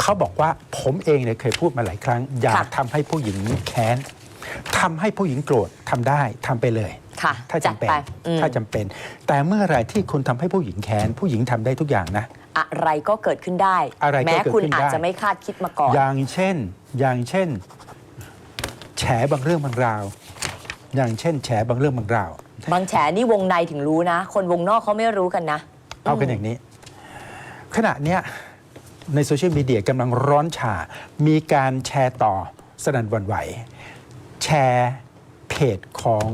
เขาบอกว่าผมเองเนี่ยเคยพูดมาหลายครั้ง อย่าค่ะ ทำให้ผู้หญิงแค้นทำให้ผู้หญิงโกรธทำได้ทำไปเลย ค่ะถ้าจัดจำเป็นไปอืมถ้าจำเป็น แต่เมื่อไหรที่คุณทำให้ผู้หญิงแค้น ผู้หญิงทำได้ทุกอย่างนะ อะไรก็เกิดขึ้นได้ อะไรก็แม้เกิดคุณขึ้นอาจได้จะไม่คาดคิดมาก่อน อย่างเช่น อย่างเช่น แฉบางเรื่องบางราว อย่างเช่น แฉบางเรื่องบางราว บางแฉนี่วงในถึงรู้นะ คนวงนอกเขาไม่รู้กันนะ เอากันอย่างนี้ ขณะเนี้ย ในโซเชียลมีเดียกำลังร้อนฉามีการแชร์ต่อสนั่นหวันไหว แชร์เพจของ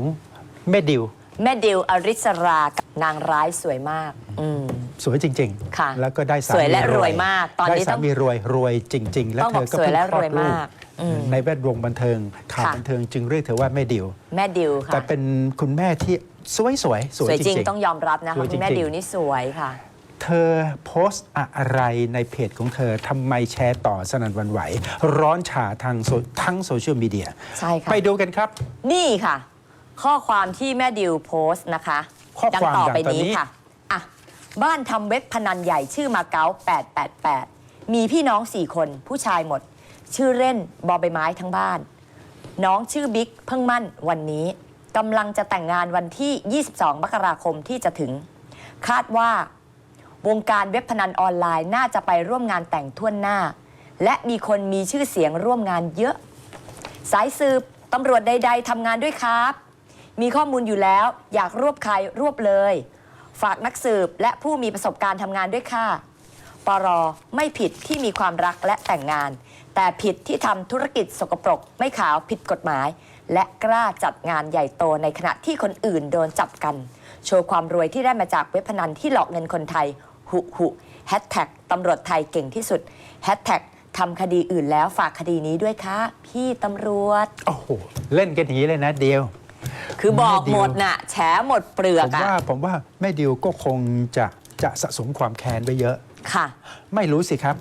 แม่ดิว แม่ดิวอริสรากับนางร้ายสวยมากอืม สวยจริงค่ะ แล้วก็ได้สาสวยมีและรวยมาก ตอนนี้ได้ต้สาอง มีรวยรวยจริง ๆ และต้องเธบอกอก็สวยเพิ่งและคลอรวยดลูกมากอืมในแวดวงบันเทิงข่าวค่ะ บันเทิงจึงเรียกเธอว่าแม่ดิว แม่ดิวค่ะแต่เป็นคุณแม่ที่สวยสวยๆสสวยวยจจริงริงต้องยอมรับนะสวยคะจริคุงๆณแม่ดิวนี่สวยค่ะๆ เธอโพสต์อะไรในเพจของเธอทำไมแชร์ต่อสนั่นหวันไหว ร้อนฉาทางโซทั้งโซเชียลมีเดีย ใช่ค่ะ ไปดูกันครับ นี่ค่ะ ข้อความที่แม่ดิวโพสต์นะคะข้อความดังต่อไปดังต่อนี้นี้ค่ะอะ บ้านทำเว็บพนันใหญ่ชื่อมาเก๊า888 มีพี่น้อง4คนผู้ชายหมด ชื่อเล่นบอใบไม้ทั้งบ้าน น้องชื่อบิ๊กเพิ่งมั่นวันนี้กำลังจะแต่งงานวันที่ 22 มกราคมที่จะถึง คาดว่า วงการเว็บพนันออนไลน์น่าจะไปร่วมงานแต่งทั่วนหน้า และมีคนมีชื่อเสียงร่วมงานเยอะ สายสืบตำรวจใด ๆทำงานด้วยครับ มีข้อมูลอยู่แล้ว อยากรวบใครรวบเลย ฝากนักสืบและผู้มีประสบการณ์ทำงานด้วยค่ะปรไม่ผิดที่มีความรักและแต่งงาน แต่ผิดที่ทำธุรกิจสกปรก ไม่ขาวผิดกฎหมาย และกล้าจัดงานใหญ่โตในขณะที่คนอื่นโดนจับกัน โชว์ความรวยที่ได้มาจากเว็บพนันที่หลอกเงินคนไทย หุหุแฮชแท็กตำรวจไทยเก่งที่สุดแฮชแท็กทำคดีอื่นแล้วฝากคดีนี้ด้วยค่ะ พี่ตำรวจ โอ้โหเล่นกันอย่างนี้เลยนะเดียว คือบอกแม่ดิวหมดน่ะ แฉหมดเปลือผกมอะว่าผมว่าแม่ดิวก็คงจะจะสะสมความแค้นไว้เยอะ ค่ะ ไม่รู้สิครับ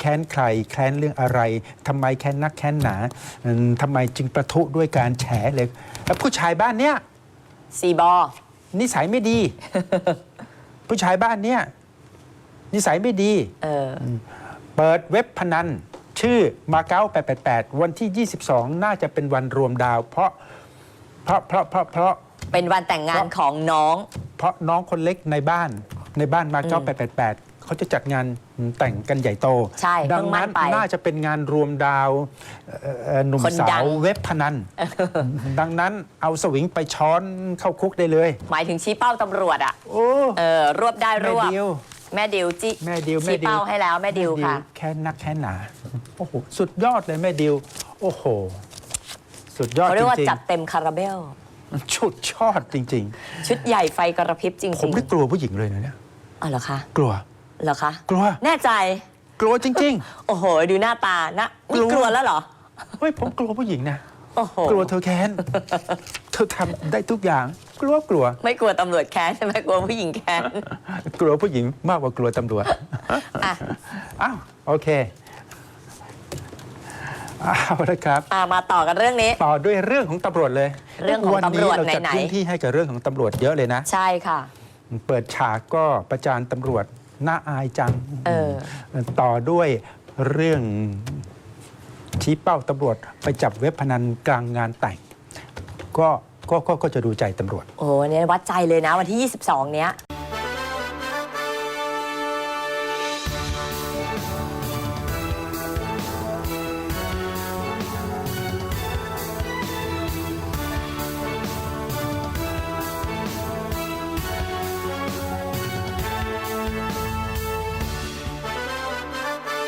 แค้นใครแค้นเรื่องอะไรทำไมแค้นนักแค้นหนาอืมทำไมจึงประทุด้วยการแฉเลยแล้วผู้ชายบ้านเนี้ย ซีบอ นิสัยไม่ดี ผู้ชายบ้านเนี้ยนิสัยไม่ดี เออ เปิดเว็บพนัน ชื่อมาเก๊า888 วันที่ 22 น่าจะเป็นวันรวมดาว เพราะเพราะเพราะเพราะเพราะเป็นวันแต่งงานของน้อง เพราะน้องคนเล็กในบ้านในบ้านมาเก๊า888 เขาจะจัดงานแต่งกันใหญ่โต ใช่ดัเพิ่งมั่นั้นนไปน่าจะเป็นงานรวมดาวเอ่อเอ่อหนุ่มคนสาดัวงเว็บพนัน ดังนั้นเอาสวิงไปช้อนเข้าคุกได้เลย หมายถึงชี้เป้าตำรวจอะโอ้เออ รวบได้รแม่วบดิวแม่ดิวจิแม่ดิวแม่ชี้ดิวเป้าให้แล้วแม่ดิวค่ะ แค่นักแค่หนาโอ้โหสุดยอดเลยแม่ดิว โอ้โห สุดยอดเขาจเรียกว่าริงจัดเต็มคาราเบล ๆชุดยอดจริง ชุดใหญ่ไฟกระพริบจริงๆๆผมไม่กลัวผู้หญิงเลยนะเนี่ย อ๋อเหรอคะ กลัว เหรอคะกลัว แน่ใจ กลัวจริง โอ้โห ดูหน้าตานะนี่กลัว กลัวแล้วเหรอ ๆ เฮ้ยผมกลัวผู้หญิงนะ โอ้โห กลัวเธอแค้น เธอทำได้ทุกอย่าง กลัวกลัว ไม่กลัวตำรวจแค้นใช่ไหมกลัวผู้หญิงแค้น กลัวผู้หญิงมากกว่ากลัวตำรวจ อะอ้าว โอเคเอาละครับ อะมาต่อกันเรื่องนี้ ต่อด้วยเรื่องของตำรวจเลยเรื่องของวันตำรนี้วจเราจัดไหนๆ พื้นที่ให้กับเรื่องของตำรวจเยอะเลยนะ ใช่ค่ะ เปิดฉากก็ประจานตำรวจ น่าอายจังเออ ต่อด้วยเรื่องชี้เป้าตำรวจไปจับเว็บพนันกลางงานแต่ง ก็ก็ก็ก็จะดูใจตำรวจ โอ้โหเนี่ยวัดใจเลยนะวันที่ 22 เนี้ย